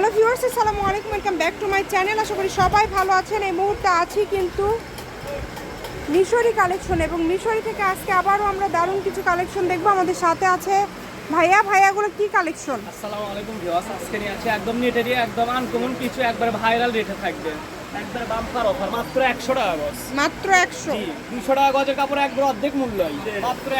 Hello viewers আসসালামু আলাইকুম welcome back to my channel আশা করি সবাই ভালো আছেন। এই মুহূর্তে আছি কিন্তু মিশরি কালেকশন এবং মিশরি থেকে আজকে আবারও আমরা দারুণ কিছু কালেকশন দেখব। আমাদের সাথে আছে ভাইয়া। ভাইয়াগুলো কি কালেকশন আসসালামু আলাইকুম ভিউয়ার্স আজকে নিয়ে আছে একদম নেটেরই একদম আনকমন কিছু, একবার ভাইরাল রেটে থাকবে। একবার বাম্পার অফার মাত্র একশো টাকা গজ। মাত্র একশো? জি টাকা গজের কাপড় একবার অর্ধেক মাত্র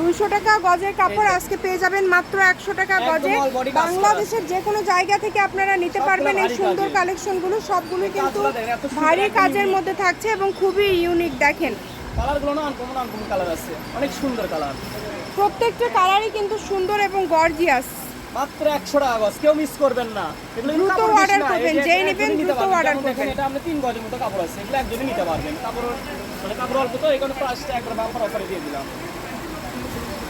দুইশো টাকা গজের কাপড় আজকে পেয়ে যাবেন মাত্র একশো টাকা গজে। বাংলাদেশের যে কোনো জায়গা থেকে আপনারা নিতে পারবেন এই সুন্দর। কালেকশনগুলো সবগুলো কিন্তু ভারী কাজের মধ্যে থাকছে এবং খুবই ইউনিক দেখেন। কালারগুলো না আনকমন আনকমন কালার আছে। অনেক সুন্দর কালার। প্রত্যেকটা কালারই কিন্তু সুন্দর এবং গর্জিয়াস মাত্র একশো টাকা গজ কেউ মিস করবেন না। এগুলো দ্রুত না, করবেন, যেই নেবেন দ্রুত দেখেন, করবেন। এটা আপনি তিন গজের মতো কাপড় আছে এগুলো একজনই নিতে পারবেন। কাপড় মানে কাপড় অল্প তো এখানে প্রাইসটা একবার বাম্পার অফারে দিয়ে দিলাম।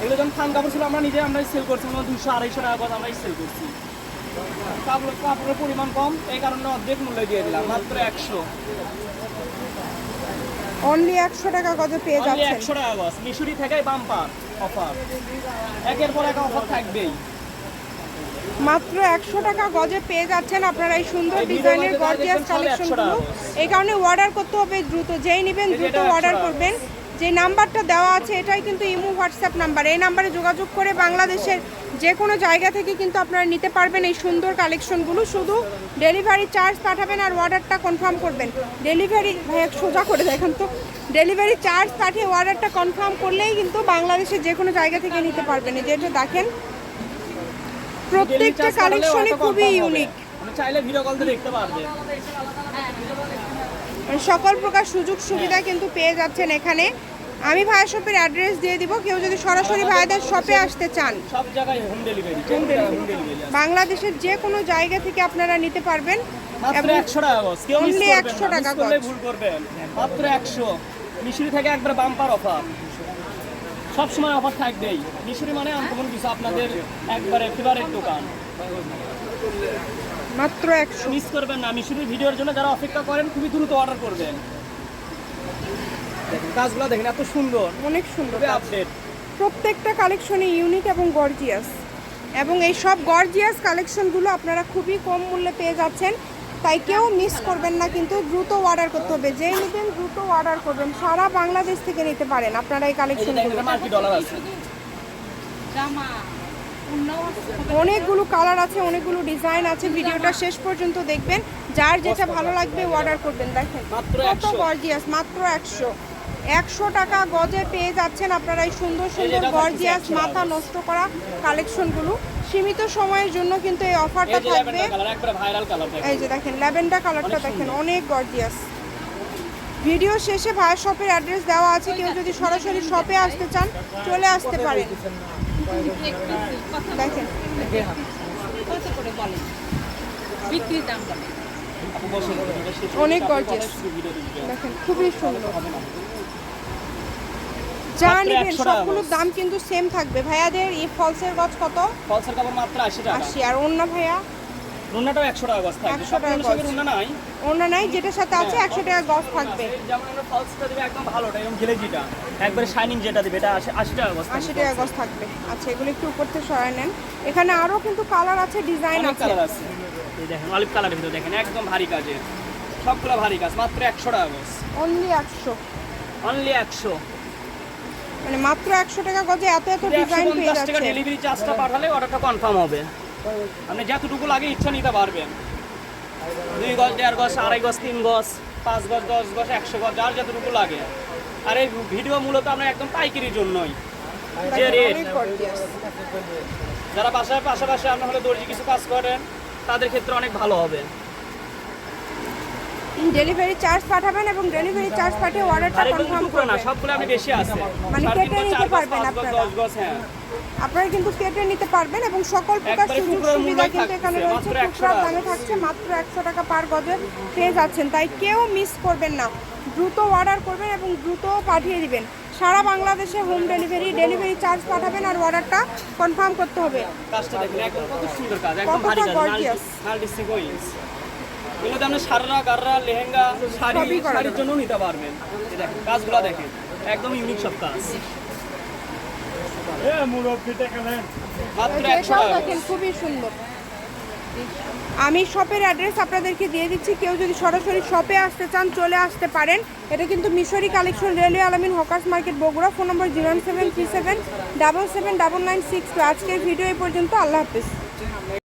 এগুলো যখন থান কাপড় ছিল আমরা নিজে আমরা সেল করছি দুশো আড়াইশো টাকা গজ আমরা সেল করছি। কাপড় কাপড়ের পরিমাণ কম এই কারণে অর্ধেক মূল্য দিয়ে দিলাম মাত্র একশো। অনলি একশো টাকা গজে পেয়ে যাচ্ছেন। একশো টাকা গজ মিশুরি থেকে বাম্পার অফার একের পর এক অফার থাকবেই। মাত্র একশো টাকা গজে পেয়ে যাচ্ছেন আপনারা এই সুন্দর ডিজাইনের গর্জিয়াস দেখবেন সব 100 কালেকশনগুলো। এই কারণে অর্ডার করতে হবে দ্রুত যেই নেবেন দ্রুত অর্ডার করবেন। যে নাম্বারটা দেওয়া আছে এটাই কিন্তু ইমো হোয়াটসঅ্যাপ নাম্বার। এই নাম্বারে যোগাযোগ করে বাংলাদেশের যে কোনো জায়গা থেকে কিন্তু আপনারা নিতে পারবেন এই সুন্দর কালেকশনগুলো। শুধু ডেলিভারি চার্জ পাঠাবেন আর অর্ডারটা কনফার্ম করবেন। ডেলিভারি ভাইয়া সোজা করে দেখেন তো। ডেলিভারি চার্জ পাঠিয়ে অর্ডারটা কনফার্ম করলেই কিন্তু বাংলাদেশের যে কোনো জায়গা থেকে নিতে পারবেন। এই যেটা দেখেন প্রত্যেকটা কালেকশনই খুবই ইউনিক চাইলে ভিডিও কল দেখতে পারবেন মানে সকল প্রকার সুযোগ সুবিধা কিন্তু পেয়ে যাচ্ছেন এখানে। আমি ভাইয়া শপের অ্যাড্রেস দিয়ে দিব। কেউ যদি সরাসরি ভাইয়াদের শপে আসতে চান। সব জায়গায় হোম ডেলিভারি হোম ডেলিভারি বাংলাদেশের যে কোনো জায়গা থেকে আপনারা নিতে পারবেন। মাত্র টাকা গজ কেউ মিস করবেন 100 টাকা গজ। ভুল করবেন। মাত্র মিশুরি থেকে একবার বাম্পার অফার সব সময় অফার থাকবেই। মিশুরি মানে আনকমন কিছু আপনাদের একবারে ফেভারেট দোকান। মাত্র একশো। মিস করবেন না মিশুরির ভিডিওর জন্য যারা অপেক্ষা করেন খুবই দ্রুত অর্ডার করবেন। কাজগুলো দেখেন এত সুন্দর। অনেক সুন্দর আপডেট প্রত্যেকটা কালেকশনই ইউনিক এবং গর্জিয়াস এবং এই সব গর্জিয়াস কালেকশনগুলো আপনারা খুবই কম মূল্যে পেয়ে যাচ্ছেন। তাই কেউ মিস করবেন না কিন্তু দ্রুত অর্ডার করতে হবে। যে নেবেন দ্রুত অর্ডার করবেন সারা বাংলাদেশ থেকে নিতে পারেন। আপনারা এই কালেকশন অনেকগুলো কালার আছে অনেকগুলো ডিজাইন আছে। ভিডিওটা শেষ পর্যন্ত দেখবেন। যার যেটা ভালো লাগবে অর্ডার করবেন। দেখেন কত গর্জিয়াস মাত্র একশো। একশো টাকা গজে পেয়ে যাচ্ছেন আপনারা এই সুন্দর সুন্দর গর্জিয়াস মাথা নষ্ট করা কালেকশনগুলো। সীমিত সময়ের জন্য কিন্তু এই অফারটা থাকবে। এই যে দেখেন ল্যাভেন্ডার কালারটা দেখেন অনেক গর্জিয়াস। ভিডিও শেষে ভাইয়ের শপের অ্যাড্রেস দেওয়া আছে কেউ যদি সরাসরি শপে আসতে চান চলে আসতে পারেন। দেখেন। অনেক দিবেন দেখেন খুবই সুন্দর। যা নেবেন সবগুলোর দাম কিন্তু সেম থাকবে। ভাইয়াদের এই ফলসের গজ কত? ফলসের কাপড় মাত্র আশি টাকা। আশি। আর অন্য ভাইয়া? রুনাটাও একশো টাকা গজ থাকবে। 100 টাকা গজ। রুনা নাই। অন্য নাই যেটার সাথে আছে একশো টাকা গজ থাকবে। যেমন আমরা ফলসটা দেবে একদম ভালোটা এবং গিলেজিটা একবারে শাইনিং যেটা দিবে এটা আশি আশি টাকা গজ আশি টাকা গজ থাকবে। আচ্ছা এগুলো একটু উপর থেকে সরাই নেন। এখানে আরও কিন্তু কালার আছে ডিজাইন আছে। কালার আছে। এই দেখেন অলিভ কালারের ভিতরে দেখেন একদম ভারী কাজের। সবগুলো ভারী কাজ মাত্র একশো টাকা গজ। অনলি একশো। অনলি একশো। মানে মাত্র একশো টাকা গজে এত এত ডিজাইন পেয়ে যাচ্ছে। ডেলিভারি চার্জটা পাঠালে অর্ডারটা কনফার্ম হবে। আপনি যতটুকু লাগে ইচ্ছা নিতে পারবেন। দুই গজ দেড় গজ আড়াই গজ তিন গজ পাঁচ গজ দশ গজ একশো গজ যার যতটুকু লাগে। আর এই ভিডিও মূলত আমরা একদম পাইকারির জন্যই। যে রেট যারা বাসায় পাশাপাশি আপনার হলে দর্জি কিছু কাজ করেন তাদের ক্ষেত্রে অনেক ভালো হবে। ডেলিভারি চার্জ পাঠাবেন এবং ডেলিভারি চার্জ পাঠিয়ে অর্ডারটা কনফার্ম টুকরো না করবেন। সবগুলো আমি বেশি আছে। মানে কেটে নিতে পারবেন আপনারা। হ্যাঁ। আপনারা কিন্তু কেটে নিতে পারবেন এবং সকল প্রকার সুযোগ সুবিধা কিন্তু এখানে রয়েছে। মাত্র 100 টুকরার টাকা। দামে থাকছে মাত্র একশো টাকা পার গজে পেয়ে যাচ্ছেন। তাই কেউ মিস করবেন না। দ্রুত অর্ডার করবেন এবং দ্রুত পাঠিয়ে দিবেন। সারা বাংলাদেশে হোম ডেলিভারি ডেলিভারি চার্জ পাঠাবেন আর অর্ডারটা কনফার্ম করতে হবে। কাজটা দেখেন একদম কত সুন্দর কাজ একদম ভারী কাজ। মাল্টি এগুলোতে আপনি সাররা গাররা লেহেঙ্গা শাড়ি শাড়ির জন্য নিতে পারবেন। এই দেখেন কাজগুলো দেখেন একদম ইউনিক সব কাজ। মাত্র একশো দেখেন খুবই সুন্দর। আমি শপের অ্যাড্রেস আপনাদেরকে দিয়ে দিচ্ছি। কেউ যদি সরাসরি শপে আসতে চান চলে আসতে পারেন। এটা কিন্তু Mishri collection railway Alamin hawkers market Bogura. Phone number zero seven three seven double seven double nine six two. আজকের ভিডিও এই পর্যন্ত। আল্লাহ হাফিজ।